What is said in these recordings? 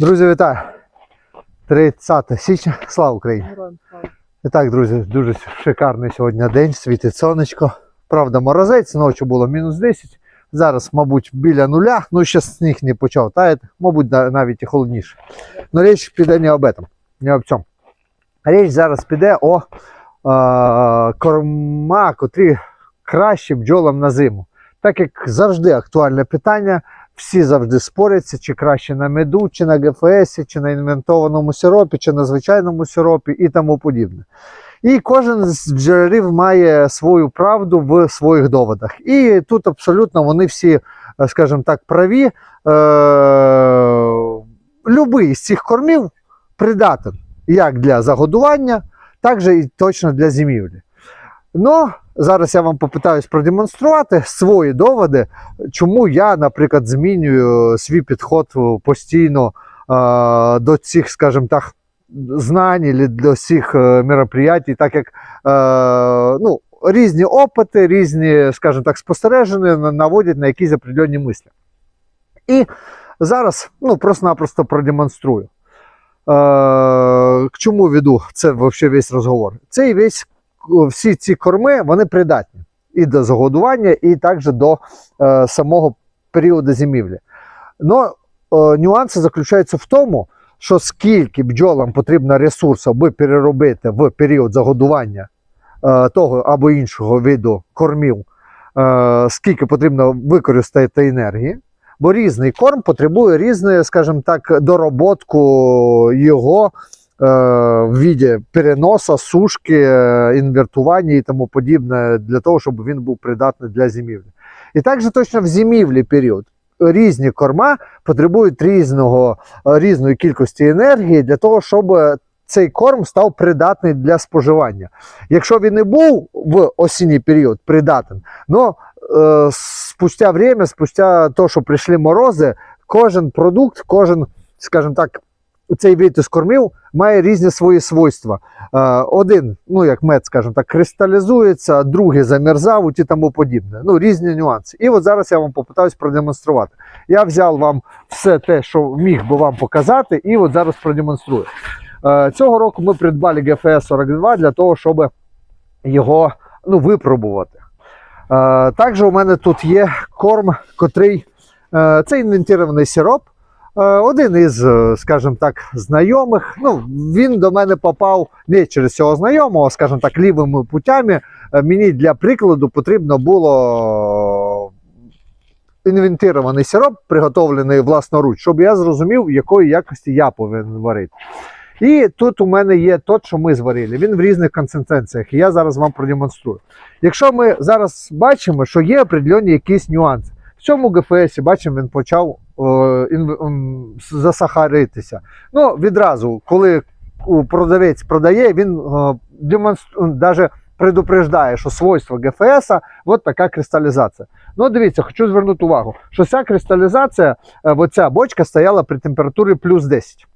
Друзі, вітаю! 30 січня, слава Україні! І так, друзі, дуже шикарний сьогодні день, світить сонечко. Правда, морозець, ночі було мінус 10. Зараз, мабуть, біля нуля, ну ще сніг не почав таяти, мабуть, навіть і холодніше. Но річ піде не об этом, не об цьому. Річ зараз піде о е, корма, котрі краще бджолам на зиму. Так як завжди актуальне питання, всі завжди споряться, чи краще на меду, чи на ГФС, чи на інвентованому сиропі, чи на звичайному сиропі і тому подібне. І кожен з бджолярів має свою правду в своїх доводах. І тут абсолютно вони всі, е, скажімо так, праві. Е- любий з цих кормів придатен як для загодування, так же і точно для зимівлі. Ну, зараз я вам попитаюсь продемонструвати свої доводи, чому я, наприклад, змінюю свій підход е, постійно е, до цих, скажімо так, знань до цих е, мероприятий, так як е, ну, різні опити, різні, скажімо так, спостереження наводять на якісь определенні мислі. І зараз ну, просто-напросто продемонструю. Е, к чому веду це взагалі весь розговор? Цей весь всі ці корми вони придатні і до загодування, і також до е, самого періоду зимівлі. Но е, нюанси заключаються в тому, що скільки бджолам потрібно ресурсу, аби переробити в період загодування е, того або іншого виду кормів, е, скільки потрібно використати енергії. Бо різний корм потребує різної, скажімо так, дороботку його в віді переноса, сушки, е, інвертування і тому подібне, для того, щоб він був придатний для зимівлі. І також точно в зимівлі період. Різні корма потребують різного, е, різної кількості енергії для того, щоб цей корм став придатний для споживання. Якщо він не був в осінній період придатен, но е, спустя время, спустя то, що прийшли морози, кожен продукт, кожен, скажімо так, цей вид із кормів має різні свої свойства. Е, один, ну як мед, скажімо так, кристалізується, другий замерзають і тому подібне. Ну, різні нюанси. І от зараз я вам попитаюсь продемонструвати. Я взяв вам все те, що міг би вам показати, і от зараз продемонструю. Е, цього року ми придбали GFS 42 для того, щоб його ну, випробувати. Е, також у мене тут є корм, котрий це інвентований сироп. Е, один із, е, скажімо так, знайомих. Ну, він до мене попав не через цього знайомого, скажімо так, лівими путями. Е, Мені для прикладу потрібно було інвентований сироп, приготовлений власноруч, щоб я зрозумів, якої якості я повинен варити. І тут у мене є тот, що ми зварили. Він в різних концентраціях. І я зараз вам продемонструю. Якщо ми зараз бачимо, що є определені якісь нюанси. В цьому ГФСі бачимо, він почав е, засахаритися. Ну, відразу, коли продавець продає, він е, демонстр... навіть предупреждає, що свойство ГФС от така кристалізація. Ну, дивіться, хочу звернути увагу, що ця кристалізація, е, оця бочка стояла при температурі плюс 10.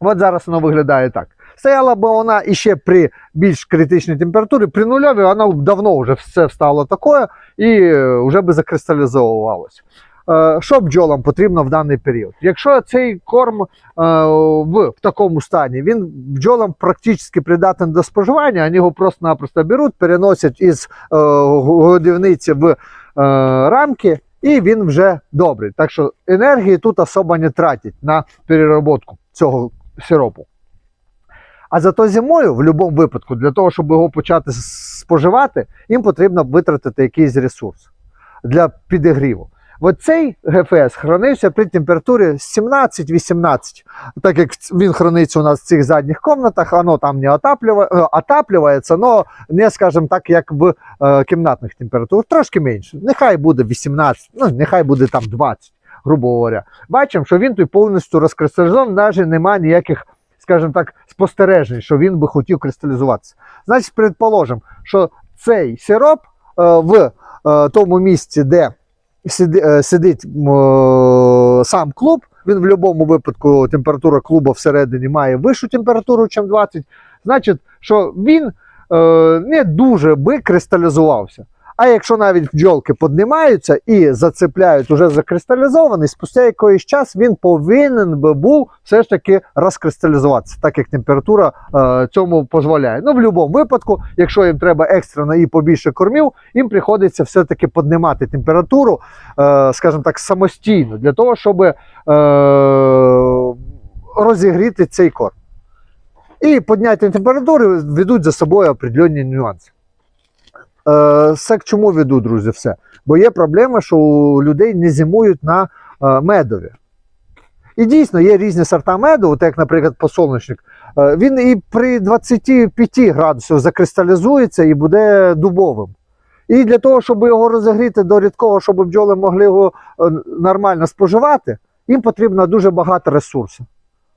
От зараз воно виглядає так. Стояла б вона іще при більш критичній температурі, при нульовій, вона б давно вже все стало таке і е, вже би закристалізовувалося. Е, Що бджолам потрібно в даний період? Якщо цей корм е, в, такому стані, він бджолам практично придатен до споживання, вони його просто-напросто беруть, переносять із годівниці в рамки, і він вже добрий. Так що енергії тут особо не тратять на перероботку цього сиропу. А зато зимою, в будь-якому випадку, для того, щоб його почати споживати, їм потрібно витратити якийсь ресурс для підігріву. От цей ГФС хранився при температурі 17-18. Так як він храниться у нас в цих задніх кімнатах, воно там не е, отаплюється, але не, скажімо так, як в е, кімнатних температурах, трошки менше. Нехай буде 18, ну нехай буде там 20, грубо говоря. Бачимо, що він тут повністю розкристалізований, навіть немає ніяких, скажімо так, спостережень, що він би хотів кристалізуватися. Значить, предположимо, що цей сироп е, в е, тому місці, де е, сидить сам клуб, він в будь-якому випадку температура клуба всередині має вищу температуру, ніж 20. Значить, що він не дуже би кристалізувався. А якщо навіть бджолки піднімаються і зацепляють уже закристалізований, спустя якийсь час він повинен би був все ж таки розкристалізуватися, так як температура е, цьому дозволяє. Ну, в будь-якому випадку, якщо їм треба екстрено і побільше кормів, їм приходиться все-таки піднімати температуру, е, скажімо так, самостійно, для того, щоб е, розігріти цей корм. І підняття температури ведуть за собою определенні нюанси. Е, Це к чому веду, друзі, все? Бо є проблема, що у людей не зимують на е, медові. І дійсно є різні сорта меду, от як, наприклад, посолнечник. Е, Він і при 25 градусах закристалізується і буде дубовим. І для того, щоб його розігріти до рідкого, щоб бджоли могли його нормально споживати, їм потрібно дуже багато ресурсів.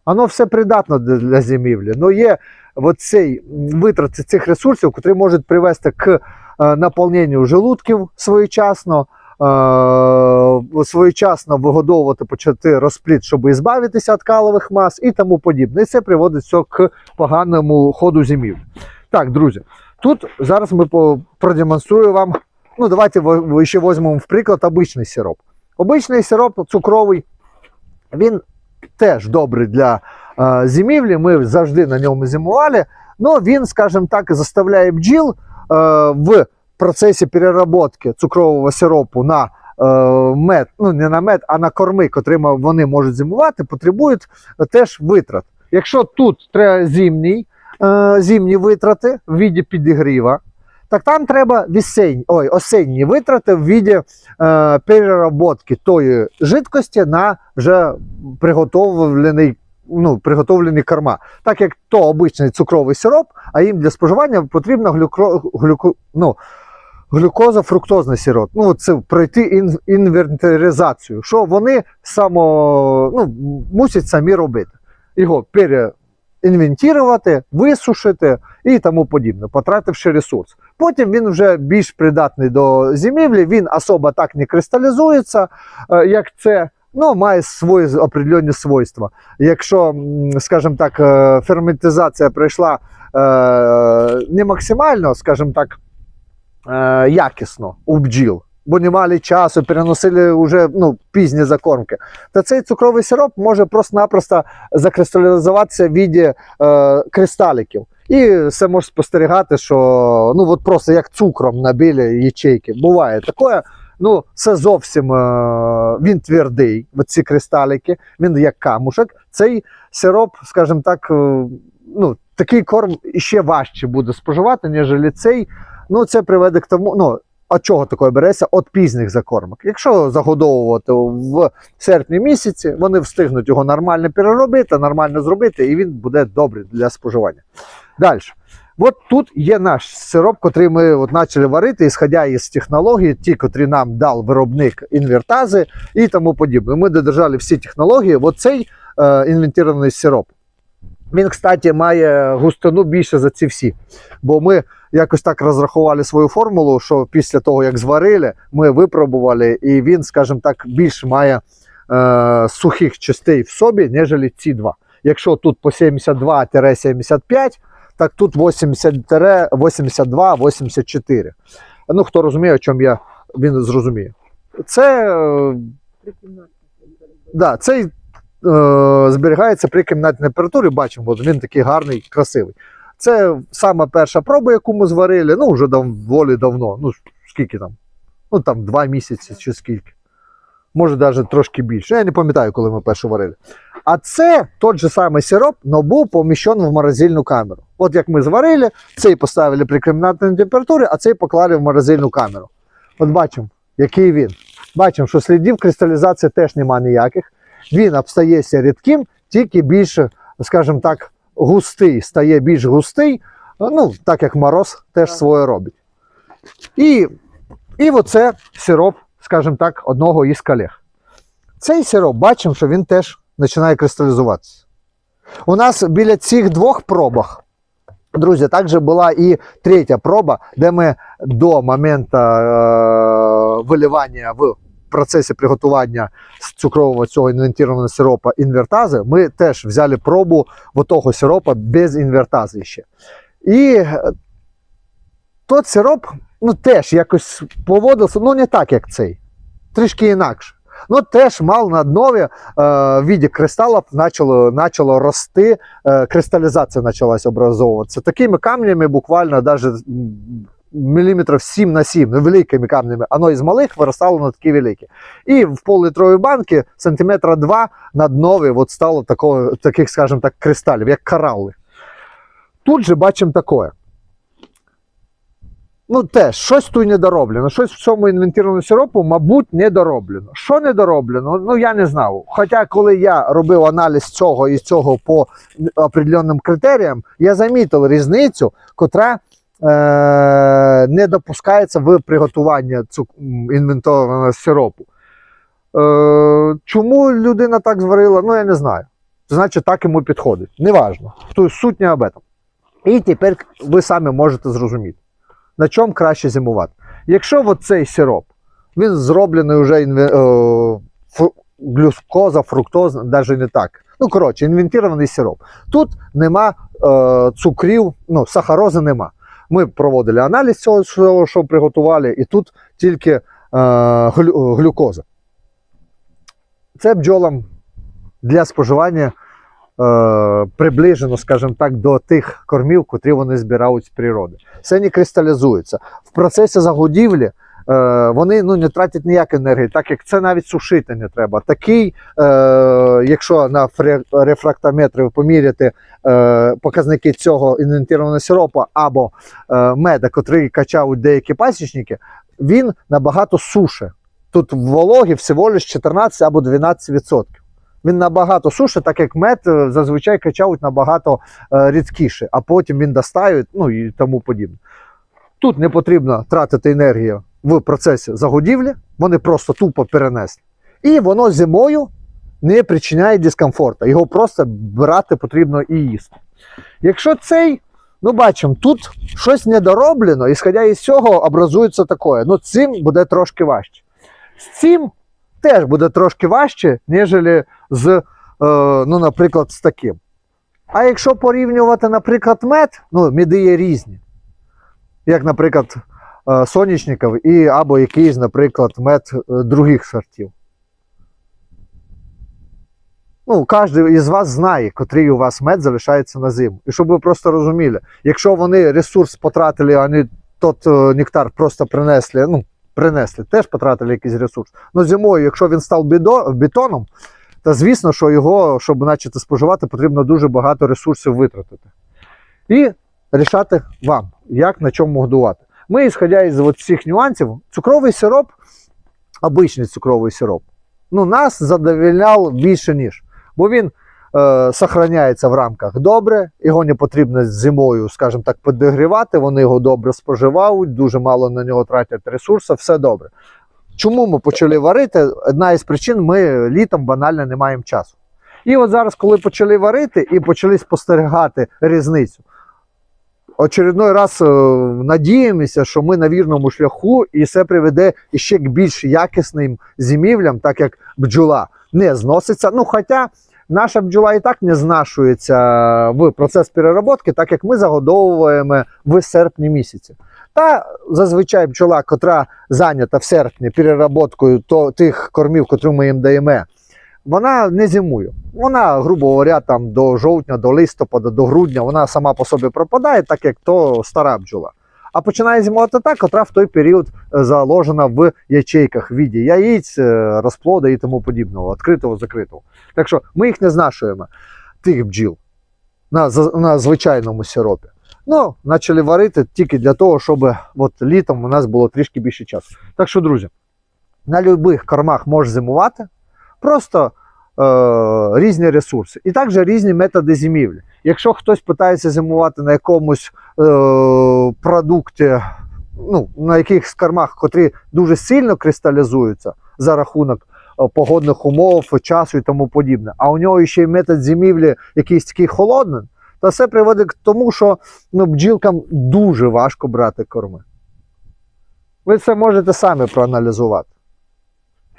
Воно все придатно для зимівлі. Ну є оцей витрати цих ресурсів, які можуть привести к наповненню желудків своєчасно, е, своєчасно вигодовувати, почати розпліт, щоб ізбавитися від калових мас і тому подібне. І це приводить все к поганому ходу зимівлі. Так, друзі, тут зараз ми продемонструю вам. Ну, давайте ще візьмемо в приклад обичний сироп. Обичний сироп цукровий, він теж добрий для е, зимівлі. Ми завжди на ньому зимували. але він, скажімо так, заставляє бджіл е, в процесі переработки цукрового сиропу на е, мед, ну не на мед, а на корми, котрими вони можуть зимувати, потребують теж витрат. Якщо тут треба зимній, е, зимні витрати в віді підігріва, так там треба весень, ой, осенні витрати в віді е, переработки тої жидкості на вже приготовлений, ну, приготовлені корма. Так як то обичний цукровий сироп, а їм для споживання потрібно глюкро, глюко, ну, глюкоза-фруктозний сироп. Ну, це пройти ін, інвентаризацію, що вони само, ну, мусять самі робити. Його переінвентувати, висушити і тому подібне, потративши ресурс. Потім він вже більш придатний до зимівлі, він особо так не кристалізується, е, як це. Ну, має свої определенні свойства. Якщо, скажімо так, е, ферментизація пройшла е, не максимально, скажімо так, е, якісно у бджіл, бо не мали часу, переносили вже ну, пізні закормки, то цей цукровий сироп може просто-напросто закристалізуватися в віді е. І все може спостерігати, що ну от просто як цукром набили ячейки. Буває таке. Ну, це зовсім е, він твердий, ці кристалики, він як камушок. Цей сироп, скажімо так, е, ну, такий корм ще важче буде споживати, ніж цей. Ну, це приведе к тому. Ну, а чого таке береться? От пізніх закормок. Якщо загодовувати в серпні місяці, вони встигнуть його нормально переробити, нормально зробити, і він буде добрий для споживання. Далі. От тут є наш сироп, який ми от почали варити, ісходя із технологій, ті, котрі нам дав виробник інвертази і тому подібне. Ми додержали всі технології. Оцей е, інвентований сироп. Він, кстати, має густину більше за ці всі. Бо ми якось так розрахували свою формулу, що після того, як зварили, ми випробували, і він, скажімо так, більше має е, сухих частей в собі, ніж ці два. Якщо тут по 72-75, так тут 80-82-84. Ну, хто розуміє, о чому я, він зрозуміє. Це, е, да, цей е, зберігається при кімнатній температурі, бачимо, от він такий гарний, красивий. Це сама перша проба, яку ми зварили, ну, вже доволі давно. Ну, скільки там? Ну, там два місяці чи скільки. Може, навіть трошки більше. Я не пам'ятаю, коли ми першу варили. А це той же самий сироп, але був поміщений в морозильну камеру. От як ми зварили, цей поставили при кімнатній температурі, а цей поклали в морозильну камеру. От бачимо, який він. Бачимо, що слідів кристалізації теж немає ніяких. Він обстається рідким, тільки більше, скажімо так, густий, стає більш густий, ну, так як мороз теж своє робить. І, і оце сироп, скажімо так, одного із колег. Цей сироп бачимо, що він теж починає кристалізуватися. У нас біля цих двох пробах, друзі, також була і третя проба, де ми до моменту е, виливання в процесі приготування цукрового цього інвентованого сиропа інвертази, ми теж взяли пробу того сиропа без інвертази ще. І е, тот сироп ну, теж якось поводився, ну не так, як цей. Трішки інакше. Ну, теж мав на днові е, в віді кристалів почало, почало рости, е, кристалізація почалась образовуватися. Такими камнями буквально навіть міліметрів 7 на 7, ну, великими камнями, оно із малих виростало на такі великі. І в пол-літровій банки сантиметра 2 на днові от стало такого, таких, скажімо так, кристалів, як коралли. Тут же бачимо таке. Ну, теж, щось тут недороблено. Щось в цьому інвентарному сиропу, мабуть, недороблено. Що недороблено? Ну, я не знав. Хоча, коли я робив аналіз цього і цього по определенним критеріям, я замітив різницю, котра е- не допускається в приготуванні цю інвентарного сиропу. Е- чому людина так зварила? Ну, я не знаю. Значить, так йому підходить. Неважно. Суть не об этом. І тепер ви самі можете зрозуміти на чому краще зимувати. Якщо от цей сироп, він зроблений вже інве, е, глюкоза, фруктоза, навіть не так. Ну, коротше, інвентований сироп. Тут нема е, цукрів, ну, сахарози нема. Ми проводили аналіз цього, всього, що приготували, і тут тільки е, глю, глюкоза. Це бджолам для споживання приближено, скажімо так, до тих кормів, котрі вони збирають з природи. Все не кристалізується. В процесі загодівлі е, вони ну, не тратять ніякої енергії, так як це навіть сушити не треба. Такий, е, якщо на рефрактометрі поміряти е, показники цього інвентарного сиропу або е, меда, котрий качають деякі пасічники, він набагато суше. Тут в вологі всього лише 14 або 12%. Він набагато суше, так як мед е, зазвичай качають набагато е, рідкіше, а потім він достають, ну і тому подібне. Тут не потрібно тратити енергію в процесі загодівлі, вони просто тупо перенесли. І воно зимою не причиняє дискомфорту. Його просто брати потрібно і їсти. Якщо цей, ну бачимо, тут щось недороблено, і сходя із цього образується таке. Ну, цим буде трошки важче. З цим теж буде трошки важче, ніж з, е, ну, наприклад, з таким. А якщо порівнювати, наприклад, мед, ну, меди є різні. Як, наприклад, е, сонячників і або якийсь, наприклад, мед е, других сортів. Ну, кожен із вас знає, котрий у вас мед залишається на зиму. І щоб ви просто розуміли, якщо вони ресурс потратили, а не тот нектар просто принесли, ну, принесли, теж потратили якийсь ресурс. Ну, зимою, якщо він став бетоном, то звісно, що його, щоб почати споживати, потрібно дуже багато ресурсів витратити. І рішати вам, як на чому годувати. Ми, ісходя із цих нюансів, цукровий сироп, обичний цукровий сироп, ну, нас задовільняв більше ніж. Бо він е, сохраняється в рамках добре, його не потрібно зимою, скажімо так, підігрівати, вони його добре споживають, дуже мало на нього тратять ресурсів, все добре. Чому ми почали варити? Одна із причин, ми літом банально не маємо часу. І от зараз, коли почали варити і почали спостерігати різницю, очередной раз е, надіємося, що ми на вірному шляху, і це приведе ще к більш якісним зимівлям, так як бджола не зноситься. Ну, хоча наша бджола і так не знашується в процес переробки, так як ми загодовуємо в серпні місяці. Та зазвичай бджола, котра зайнята в серпні переробкою то, тих кормів, котрі ми їм даємо, вона не зимує. Вона, грубо говоря, там до жовтня, до листопада, до грудня вона сама по собі пропадає, так як то стара бджола. А починає зимувати та, котра в той період е, заложена в ячейках в віді яїць, е, розплода і тому подібного, відкритого, закритого. Так що ми їх не знашуємо, тих бджіл, на, на звичайному сиропі. Ну, почали варити тільки для того, щоб от літом у нас було трішки більше часу. Так що, друзі, на будь-яких кормах можеш зимувати, просто е, різні ресурси. І також різні методи зимівлі. Якщо хтось питається зимувати на якомусь е, продукті, ну, на якихось кормах, котрі дуже сильно кристалізуються за рахунок е, погодних умов, часу і тому подібне, а у нього ще й метод зимівлі якийсь такий холодний, то це приводить к тому, що ну, бджілкам дуже важко брати корми. Ви це можете самі проаналізувати.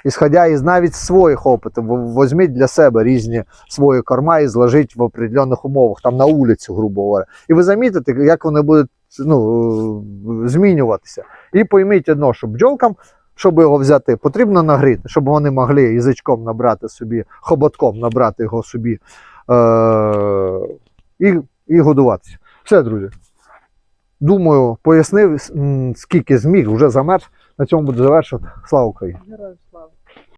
Ісходя із навіть своїх опитів, Ви візьміть для себе різні свої корма і зложіть в определених умовах, там на вулицю, грубо говоря. І ви замітите, як вони будуть ну, е, змінюватися. І пойміть одно, що бджолкам, щоб його взяти, потрібно нагріти, щоб вони могли язичком набрати собі, хоботком набрати його собі е- і, і годуватися. Все, друзі. Думаю, пояснив, скільки зміг, вже замерз. На цьому буду завершувати. Слава Україні! Героям слава.